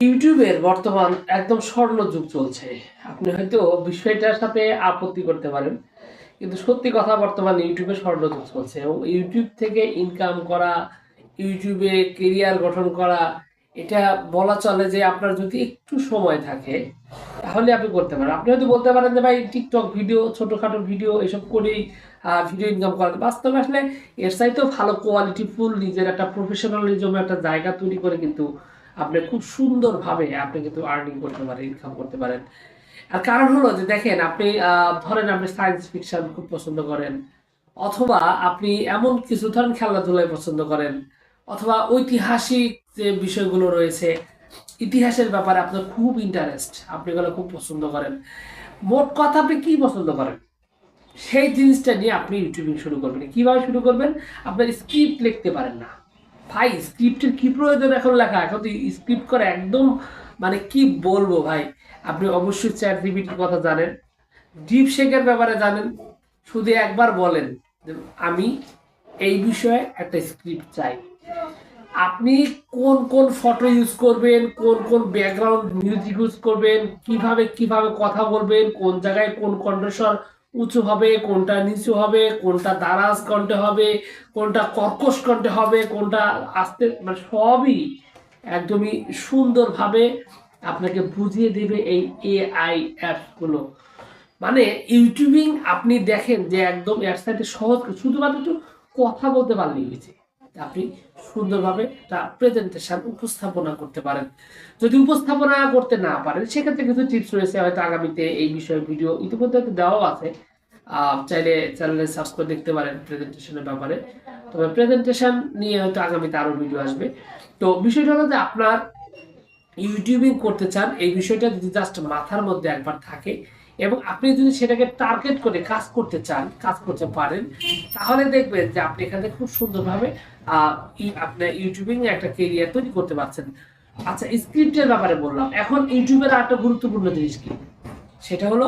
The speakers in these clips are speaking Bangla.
ইউটিউবের বর্তমান একদম স্বর্ণ যুগ চলছে। আপনি হয়তো বিষয়টার সাথে আপত্তি করতে পারেন, কিন্তু সত্যি কথা বর্তমান ইউটিউবে স্বর্ণ যুগ চলছে এবং ইউটিউব থেকে ইনকাম করা, ইউটিউবে কেরিয়ার গঠন করা, এটা বলা চলে যে আপনার যদি একটু সময় থাকে, তাহলে আপনি করতে পারেন। আপনি হয়তো বলতে পারেন যে, ভাই টিকটক ভিডিও ছোটখাটো ভিডিও এসব করেই ভিডিও ইনকাম করা। বাস্তবে আসলে এর চাইতেও ভালো কোয়ালিটি ফুল নিজের একটা প্রফেশনালিজম একটা জায়গা তৈরি করে কিন্তু আপনি খুব সুন্দরভাবে আপনি কিন্তু আর্নিং করতে পারেন ইনকাম করতে পারেন। আর কারণ হলো যে দেখেন, আপনি ধরেন আপনি সায়েন্স ফিকশন খুব পছন্দ করেন, অথবা আপনি এমন কিছু, ধরেন খেলাধুলায় পছন্দ করেন, অথবা ঐতিহাসিক যে বিষয়গুলো রয়েছে, ইতিহাসের ব্যাপারে আপনার খুব ইন্টারেস্ট আপনি এগুলো খুব পছন্দ করেন। মোট কথা আপনি কি পছন্দ করেন? সেই জিনিসটা নিয়ে আপনি ইউটিউবিং শুরু করবেন। কীভাবে শুরু করবেন? আপনার স্ক্রিপ্ট লিখতে পারেন না। ভাই স্ক্রিপ্টের কি প্রয়োজন এখন লেখা? এখন তো স্ক্রিপ্ট করে একদম মানে কি বলব ভাই? আপনি অবশ্যই চ্যাট জিবিটির কথা জানেন। ডিপ শেকের ব্যাপারে জানেন। শুধু একবার বলেন যে আমি এই বিষয়ে একটা স্ক্রিপ্ট চাই। আপনি কোন কোন ফটো ইউজ করবেন? কোন কোন ব্যাকগ্রাউন্ড মিউজিক ইউজ করবেন? কীভাবে কীভাবে কথা বলবেন? কোন জায়গায় কোন কণ্ঠস্বর উঁচু হবে, কোনটা নিচু হবে, কোনটা দারাজ কণ্ঠে হবে, কোনটা কর্কশ কণ্ঠে হবে, কোনটা আস্তে মানে সবই একদমই সুন্দরভাবে আপনাকে বুঝিয়ে দেবে এই এআই অ্যাপসগুলো মানে ইউটিউবিং আপনি দেখেন যে একদম এক সাইডে সহজ, শুধুমাত্র একটু কথা বলতে পারলেই হয়েছে। আপনি সুন্দরভাবে একটা প্রেজেন্টেশন উপস্থাপনা করতে পারেন। যদি উপস্থাপনা করতে না পারেন, সেক্ষেত্রে কিছু টিপস রয়েছে, হয়তো আগামীতে এই বিষয়ে ভিডিও ইতিমধ্যে দেওয়াও আছে। চাইলে চ্যানেলে করে দেখতে পারেন প্রেজেন্টেশনের ব্যাপারে। তবে প্রেজেন্টেশন নিয়ে হয়তো আগামীতে আরও ভিডিও আসবে। তো বিষয়টা হলো যে আপনার ইউটিউবিং করতে চান, এই বিষয়টা যদি জাস্ট মাথার মধ্যে একবার থাকে এবং আপনি যদি সেটাকে টার্গেট করে কাজ করতে চান, কাজ করতে পারেন, তাহলে দেখবেন যে আপনি এখানে খুব সুন্দরভাবে আপনার ইউটিউবিং একটা কেরিয়ার তৈরি করতে পারছেন। আচ্ছা স্ক্রিপ্টের ব্যাপারে বললাম। এখন ইউটিউবের একটা গুরুত্বপূর্ণ জিনিস কি? সেটা হলো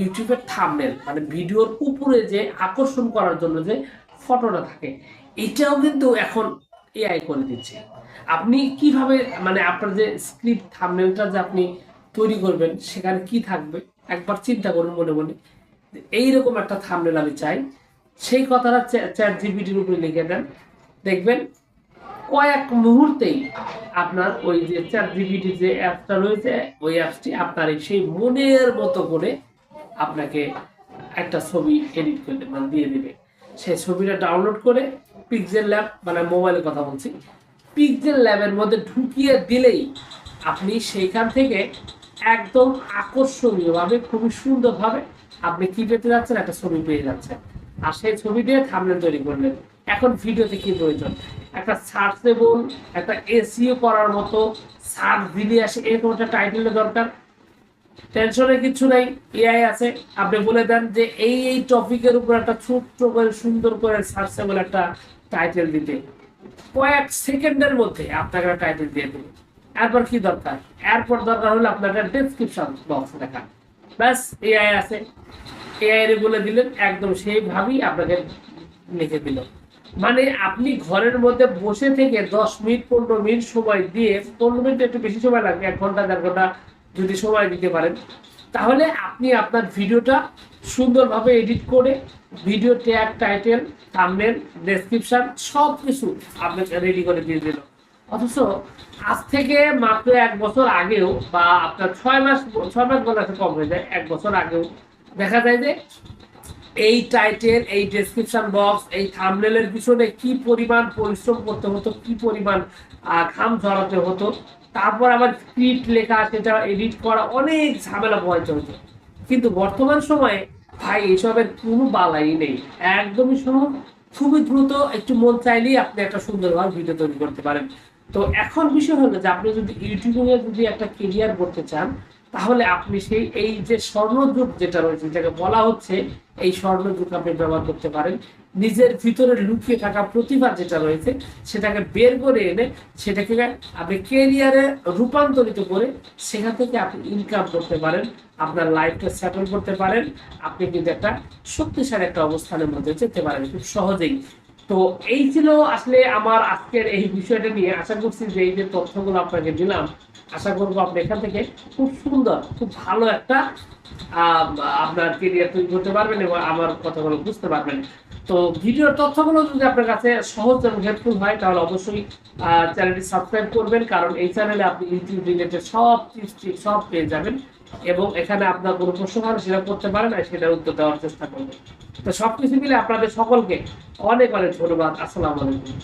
ইউটিউবের থাম্বনেল মানে ভিডিওর উপরে যে আকর্ষণ করার জন্য যে ফটোটা থাকে, এটাও কিন্তু এখন এআই করে দিচ্ছে। আপনি কীভাবে মানে আপনার যে স্ক্রিপ্ট থাম্বনেলটা যে আপনি তৈরি করবেন, সেখানে কি থাকবে, একবার চিন্তা করুন মনে মনে। এইরকম একটা থাম্বনেল আমি চাই। সেই কথাটা চ্যাট জিবিটির উপরে লিখে দেন। দেখবেন, কয়েক মুহূর্তেই আপনার ওই যে চ্যাট জিবিটি যে অ্যাপটা রয়েছে, ওই অ্যাপসটি আপনার সেই মনের মতো করে আপনাকে একটা ছবি এডিট করে মানে দিয়ে দেবে। সেই ছবিটা ডাউনলোড করে পিকজেল ল্যাব মানে মোবাইলের কথা বলছি পিকজেল ল্যাবের মধ্যে ঢুকিয়ে দিলেই আপনি সেইখান থেকে একদম আকর্ষণীয়ভাবে, খুবই সুন্দরভাবে আপনি কি পেতে যাচ্ছেন? একটা ছবি পেয়ে যাচ্ছেন। আর সেই ছবি দিয়ে থামলেন তৈরি করলেন। এখন ভিডিওতে কি প্রয়োজন? একটা সার্চেবল একটা এসিও করার মতো সার্চ দিলে আসে, এরকম একটা টাইটেলের দরকার। টেনশনের কিছু নাই এআই আছে। আপনি বলে দেন যে এই এই টপিকের উপর একটা ছোট্ট করে, সুন্দর করে সার্চেবল একটা টাইটেল দিতে। কয়েক সেকেন্ডের মধ্যে আপনাকে টাইটেল দিয়ে দেবে। এরপর কি দরকার? এরপর দরকার হলো আপনার ডেসক্রিপশন বক্স লেখা ব্যাস এআই আছে। এআই এর বলে দিলেন, একদম সেইভাবেই আপনাকে লিখে দিল। মানে আপনি ঘরের মধ্যে বসে থেকে দশ মিনিট, পনেরো মিনিট সময় দিয়ে, পনেরো মিনিট একটু বেশি সময় লাগবে, এক ঘণ্টা, দেড় ঘণ্টা যদি সময় দিতে পারেন, তাহলে আপনি আপনার ভিডিওটা সুন্দরভাবে এডিট করে video tag title thumbnail description সব কিছু আপনাকে রেডি করে দিয়ে দিল। অথচ আজ থেকে মাত্র এক বছর আগেও বা আপনার ছয় মাস ছয় মাস বলা কম হয়ে যায়, এক বছর আগেও দেখা যায় যে এই টাইটেল, এই ডেসক্রিপশন বক্স এই থাম্বনেলের পিছনে কি পরিমাণ পরিশ্রম করতে হতো, কি পরিমাণ ঘাম ঝরাতে হতো, তারপর আবার স্ক্রিপ্ট লেখা, সেটা এডিট করা, অনেক ঝামেলা পোহাইতে হতো। কিন্তু বর্তমান সময়ে ভাই, এসবের কোনো বালাই নেই। একদমই সহজ খুবই দ্রুত একটু মন চাইলেই আপনি একটা সুন্দরভাবে ভিডিও তৈরি করতে পারেন। তো এখন বিষয় হলো যে আপনি যদি ইউটিউবে যদি একটা কেরিয়ার করতে চান, তাহলে আপনি সেই এই যে স্বর্ণযুগ যেটা রয়েছে, যেটাকে বলা হচ্ছে, এই স্বর্ণযুগ আপনি ব্যবহার করতে পারেন। নিজের ভিতরে লুকিয়ে থাকা প্রতিভা যেটা রয়েছে, সেটাকে বের করে এনে সেটাকে আপনি কেরিয়ারে রূপান্তরিত করে সেখান থেকে আপনি ইনকাম করতে পারেন, আপনার লাইফটা সেটেল করতে পারেন। আপনি কিন্তু একটা শক্তিশালী একটা অবস্থানের মধ্যে যেতে পারেন খুব সহজেই। তো এই ছিল আসলে আমার আজকের এই বিষয়টা নিয়ে আশা করছি যে এই যে তথ্যগুলো আপনাকে দিলাম, আশা করব আপনি এখান থেকে খুব সুন্দর, খুব ভালো একটা আপনার কেরিয়ার তৈরি করতে পারবেন এবং আমার কথাগুলো বুঝতে পারবেন। তো ভিডিওর তথ্যগুলো যদি আপনার কাছে সহজ এবং হেল্পফুল হয়, তাহলে অবশ্যই চ্যানেলটি সাবস্ক্রাইব করবেন, কারণ এই চ্যানেলে আপনি ইউটিউব রিলেটেড সব টিপস সব পেয়ে যাবেন। এবং এখানে আপনার কোনো প্রশ্ন হয় সেটা করতে পারেন আর সেটার উত্তর দেওয়ার চেষ্টা করবেন তো সবকিছু মিলে আপনাদের সকলকে অনেক অনেক ধন্যবাদ। আসসালামু আলাইকুম।